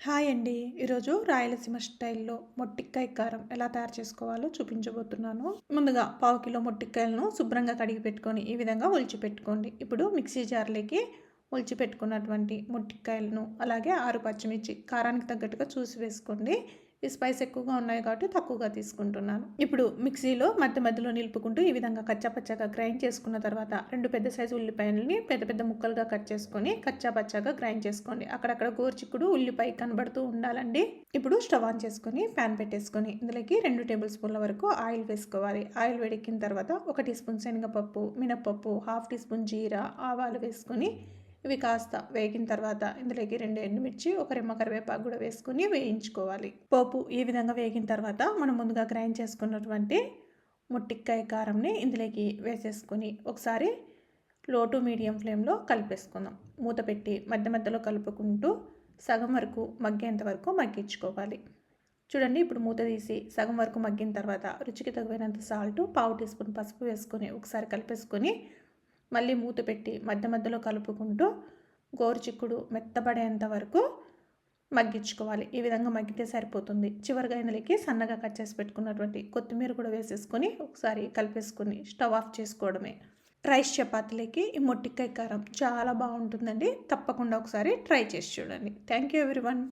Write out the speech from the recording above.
Hi అండి. ఈరోజు రాయలసీమ స్టైల్లో మొట్టికాయ కారం ఎలా తయారు చేసుకోవాలో చూపించబోతున్నాను. ముందుగా పావు కిలో మొట్టికాయలను శుభ్రంగా కడిగి పెట్టుకొని ఈ విధంగా ఒలిచిపెట్టుకోండి. ఇప్పుడు మిక్సీ జార్లోకి ఒలిచిపెట్టుకున్నటువంటి మొట్టిక్కాయలను మొట్టికాయలను అలాగే ఆరు పచ్చిమిర్చి కారానికి తగ్గట్టుగా చూసి వేసుకోండి. ఈ స్పైస్ ఎక్కువగా ఉన్నాయి కాబట్టి తక్కువగా తీసుకుంటున్నాను. ఇప్పుడు మిక్సీలో మధ్య మధ్యలో నిలుపుకుంటూ ఈ విధంగా కచ్చాపచ్చాగా గ్రైండ్ చేసుకున్న తర్వాత రెండు పెద్ద సైజు ఉల్లిపాయలని పెద్ద పెద్ద ముక్కలుగా కట్ చేసుకొని కచ్చాపచ్చాగా గ్రైండ్ చేసుకోండి. అక్కడక్కడ గోర్చిక్కుడు ఉల్లిపాయ కనబడుతూ ఉండాలండి. ఇప్పుడు స్టవ్ ఆన్ చేసుకొని ప్యాన్ పెట్టేసుకొని ఇందులోకి రెండు టేబుల్ స్పూన్ల వరకు ఆయిల్ వేసుకోవాలి. ఆయిల్ వేడెక్కిన తర్వాత ఒక టీ స్పూన్ శనగపప్పు మినప్పప్పు హాఫ్ టీ స్పూన్ జీరా ఆవాలు వేసుకొని ఇవి కాస్త వేగిన తర్వాత ఇందులోకి రెండు ఎండుమిర్చి ఒక రెమ్మ కరివేపాకు కూడా వేసుకుని వేయించుకోవాలి. పోపు ఈ విధంగా వేగిన తర్వాత మనం ముందుగా గ్రైండ్ చేసుకున్నటువంటి ముట్టిక్కాయ కారంని ఇందులోకి వేసేసుకొని ఒకసారి లో టు మీడియం ఫ్లేమ్లో కలిపేసుకుందాం. మూత పెట్టి మధ్య మధ్యలో కలుపుకుంటూ సగం వరకు మగ్గేంత వరకు మగ్గించుకోవాలి. చూడండి ఇప్పుడు మూత తీసి సగం వరకు మగ్గిన తర్వాత రుచికి తగినంత సాల్ట్ పావు టీ స్పూన్ పసుపు వేసుకొని ఒకసారి కలిపేసుకొని మళ్ళీ మూత పెట్టి మధ్య మధ్యలో కలుపుకుంటూ గోరుచిక్కుడు మెత్తబడేంత వరకు మగ్గించుకోవాలి. ఈ విధంగా మగ్గితే సరిపోతుంది. చివరిగా ఇందులోకి సన్నగా కట్ చేసి పెట్టుకున్నటువంటి కొత్తిమీర కూడా వేసేసుకొని ఒకసారి కలిపేసుకొని స్టవ్ ఆఫ్ చేసుకోవడమే. రైస్ చపాతీలకి ఈ మొట్టికాయ కారం చాలా బాగుంటుందండి. తప్పకుండా ఒకసారి ట్రై చేసి చూడండి. Thank you everyone.